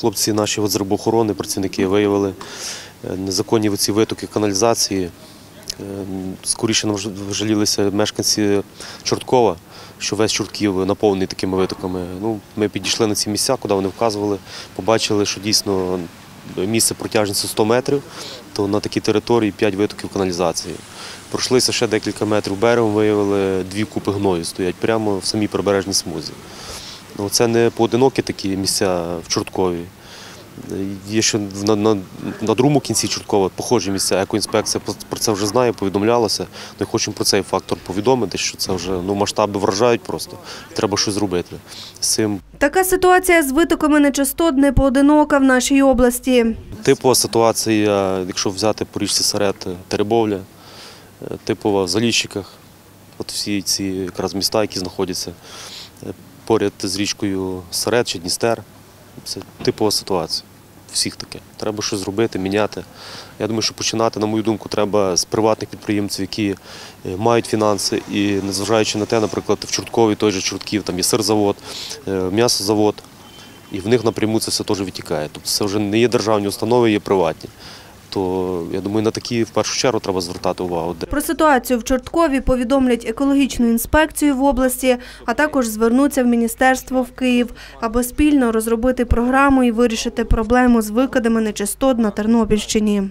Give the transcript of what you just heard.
хлопці наші з рибоохорони, працівники виявили е, незаконні ці витоки каналізації. Е, Скоріше нам жалілися мешканці Чорткова, що весь Чортків наповнений такими витоками. Ну, ми підійшли на ці місця, куди вони вказували, побачили, що дійсно місце протяжністю 100 метрів, то на такій території 5 витоків каналізації. Пройшлися ще декілька метрів берегом, виявили дві купи гною стоять прямо в самій прибережній смузі. Ну, це не поодинокі такі місця в Чорткові. Є ще на, на, на другому кінці Чорткова похожі місця. Екоінспекція про- це вже знає, повідомлялася. Ми хочемо про цей фактор повідомити, що це вже ну, масштаби вражають просто. Треба щось зробити з цим. Така ситуація з витоками нечистот не поодинока в нашій області. Типова ситуація, якщо взяти по річці Серед Теребовля, е, типова в Заліщиках. От всі ці якраз міста, які знаходяться е, поряд з річкою Серед чи Дністер. Це типова ситуація. Всіх таке. Треба щось зробити, міняти. Я думаю, що починати, на мою думку, треба з приватних підприємців, які е, мають фінанси, і незважаючи на те, наприклад, в Чорткові той же Чортків, там є сирзавод, е, м'ясозавод, і в них напряму це все теж відтікає. Тобто це вже не є державні установи, є приватні. То я думаю, на такі в першу чергу треба звертати увагу. Про ситуацію в Чорткові повідомлять екологічну інспекцію в області, а також звернуться в міністерство в Київ, аби спільно розробити програму і вирішити проблему з викидами нечистот на Тернопільщині.